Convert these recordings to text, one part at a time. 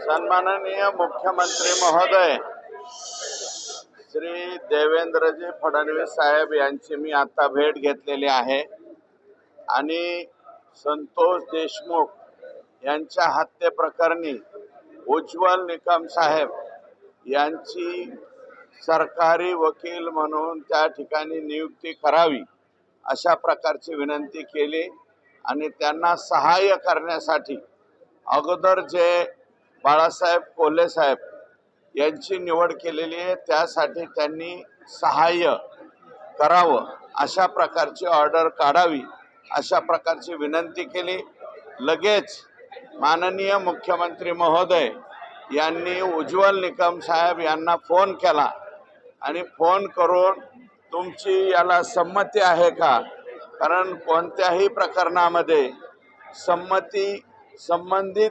सन्माननीय मुख्यमंत्री महोदय श्री देवेंद्रजी फडणवीस साहेब यांची मी आता भेट घेतलेली आहे. आणि संतोष देशमुख यांच्या हत्येप्रकरणी उज्ज्वल निकम साहेब यांची सरकारी वकील म्हणून त्या ठिकाणी नियुक्ती करावी अशा प्रकारची विनंती केली. आणि त्यांना सहाय्य करण्यासाठी अगोदर जे बाळासाहेब कोल्हे साहेब यांची निवड केलेली आहे. त्यासाठी त्यांनी सहाय्य करावं. अशा प्रकारची ऑर्डर काढावी अशा प्रकारची विनंती केली. लगेच माननीय मुख्यमंत्री महोदय यांनी उज्ज्वल निकम साहेब यांना फोन केला आणि फोन करून तुमची याला संमती आहे का? कारण कोणत्याही प्रकरणामध्ये संमती संबंधित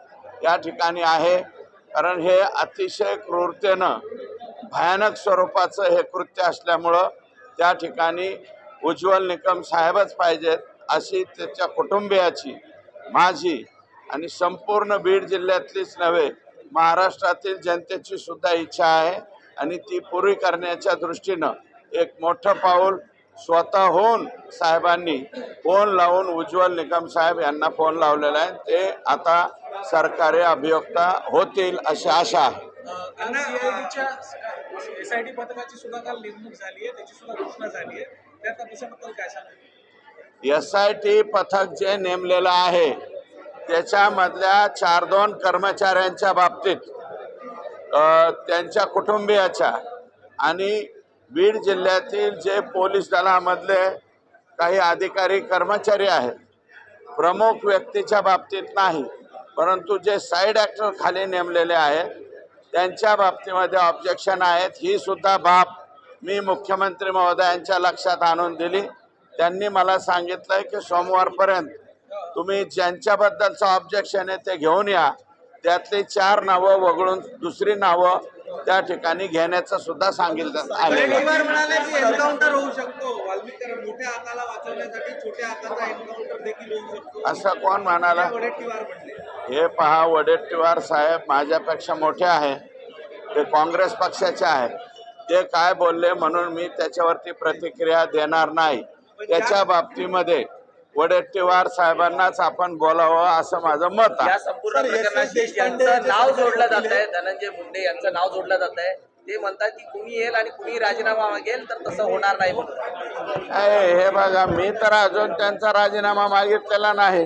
या ठिकाणी आहे. कारण हे अतिशय क्रूरतेनं भयानक स्वरूपाचं हे कृत्य असल्यामुळं त्या ठिकाणी उज्ज्वल निकम साहेबच पाहिजेत अशी त्याच्या कुटुंबियाची माझी आणि संपूर्ण बीड जिल्ह्यातलीच नव्हे महाराष्ट्रातील जनतेची सुद्धा इच्छा आहे. आणि ती पुरी करण्याच्या दृष्टीनं एक मोठं पाऊल स्वतःहून साहेबांनी फोन लावून उज्ज्वल निकम साहेब यांना फोन लावलेला आहे. ते आता सरकारी अभियोक्ता होतील अशी आशा आहे. सीआयडीच्या एसआयटी पथकाची सुद्धा काल नेमणूक झाली आहे त्याची सुद्धा घोषणा झाली आहे. त्या तपासाबद्दल काय सांगा एस आय टी पथक जे नेमलेलं आहे त्याच्यामधल्या चार दोन कर्मचाऱ्यांच्या बाबतीत त्यांच्या कुटुंबियाच्या आणि बीड जिल्ह्यातील जे पोलीस दलामधले काही अधिकारी कर्मचारी आहेत प्रमुख व्यक्तीच्या बाबतीत नाही. परंतु जे साईड ॲक्टर खाली नेमलेले आहेत त्यांच्या बाबतीमध्ये ऑब्जेक्शन आहेत. ही सुद्धा बाब मी मुख्यमंत्री महोदयांच्या लक्षात आणून दिली. त्यांनी मला सांगितलं आहे की सोमवारपर्यंत तुम्ही ज्यांच्याबद्दलचं ऑब्जेक्शन आहे ते घेऊन या. त्यातली चार नावं वगळून दुसरी नावं त्या ठिकाणी घेण्याचं सुद्धा सांगितलं असं कोण म्हणले? हे पहा वडेट्टीवार साहेब माझ्यापेक्षा मोठे आहे. ते काँग्रेस पक्षाचे आहे. ते काय बोलले म्हणून मी त्याच्यावरती प्रतिक्रिया देणार नाही. त्याच्या बाबतीमध्ये वडेट्टीवार साहेबांनाच आपण बोलावं असं माझं मत आहे. या संपूर्ण नाव जोडलं जात आहे. धनंजय मुंडे यांचं नाव जोडलं जात आहे ते म्हणतात की कुणी येईल आणि कुणी राजीनामा मागेल तर तसं होणार नाही म्हणून. अय, हे बघा मी तर अजून त्यांचा राजीनामा मागितलेला नाही.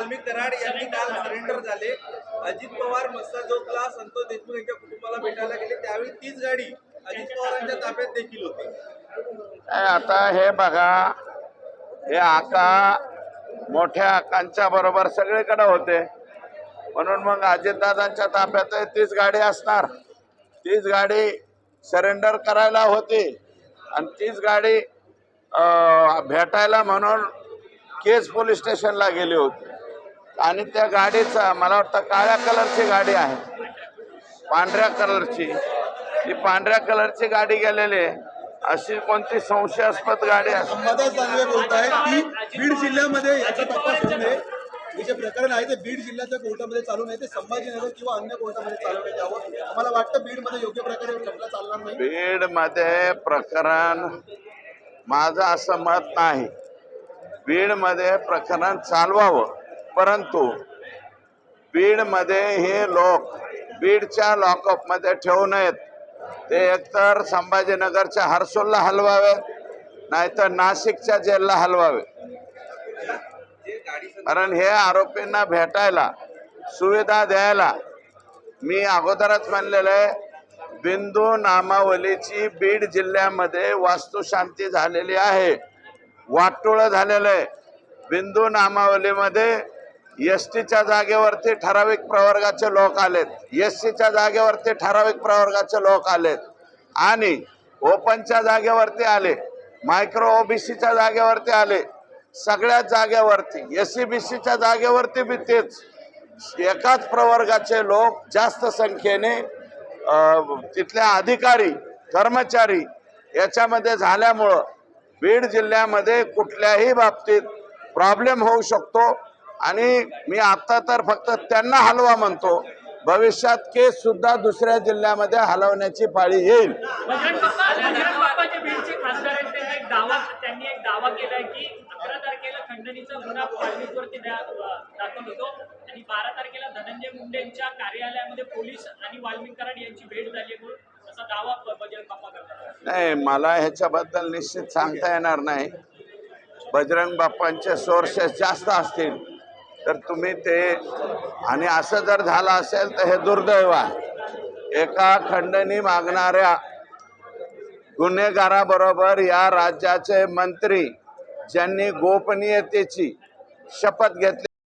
वाल्मिक कराड यांनी काल सरेंडर झाले. अजित पवार मस्साजोगला संतोष देशमुख यांच्या कुटुंबाला भेटायला गेले. त्यावेळी तीच गाडी अजित पवारांच्या ताब्यात देखील होती. आता हे बघा हे आका मोठ्या आकांच्या बरोबर सगळीकडे होते. म्हणून मग अजितदादांच्या ताब्यात तीच गाडी असणार. तीच गाडी सरेंडर करायला होती. आणि तीच गाडी भेटायला म्हणून केज पोलीस स्टेशनला गेली होती. आणि त्या गाडीचा मला वाटतं काळ्या कलरची गाडी आहे. पांढऱ्या कलरची. ती पांढऱ्या कलरची गाडी गेलेली आहे. अशी कोणती संशयास्पद गाडी असते बोलत आहे की बीड जिल्ह्यामध्ये याचा तपास हे जे प्रकरण आहे ते बीड जिल्ह्याच्या कोर्टामध्ये चालू नये ते संभाजीनगर किंवा अन्य कोर्टामध्ये चालवण्यात यावं आम्हाला वाटतं बीडमध्ये योग्य प्रकारे खटला चालणार नाही. बीडमध्ये प्रकरण माझं असं मत नाही. बीडमध्ये प्रकरण चालवावं. परंतु बीडमध्ये हे लोक बीडच्या लॉकअपमध्ये ठेवू नयेत. ते एकतर संभाजीनगरच्या हर्सूलला हलवावेत नाहीतर नाशिकच्या जेलला हलवावे. कारण हे आरोपींना भेटायला सुविधा द्यायला मी अगोदरच म्हणलेलं आहे बिंदू नामावलीची बीड जिल्ह्यामध्ये वास्तुशांती झालेली आहे. वाटोळं झालेलं आहे. बिंदू नामावलीमध्ये एस टीच्या जागेवरती ठराविक प्रवर्गाचे लोक आलेत. एस सीच्या जागेवरती ठराविक प्रवर्गाचे लोक आलेत. आणि ओपनच्या जागेवरती आले मायक्रो ओबीसीच्या जागेवरती आले सगळ्याच जागेवरती एस सी बी सीच्या जागेवरती बी तेच. एकाच प्रवर्गाचे लोक जास्त संख्येने तिथल्या अधिकारी कर्मचारी याच्यामध्ये झाल्यामुळं बीड जिल्ह्यामध्ये कुठल्याही बाबतीत प्रॉब्लेम होऊ शकतो. आणि मी आता तर फक्त त्यांना हलवा म्हणतो. भविष्यात केस सुद्धा दुसऱ्या जिल्ह्यामध्ये हलवण्याची पाळी येईल. नाही मला ह्याच्याबद्दल निश्चित सांगता येणार नाही. बजरंग बाप्पांचे सोर्सेस जास्त असतील. तर तुम्ही ते आणि असं जर झालं असेल तर हे दुर्दैव आहे एका खंडणी मागणाऱ्या गुन्हेगाराबरोबर या राज्याचे मंत्री ज्यांनी गोपनीयतेची शपथ घेतली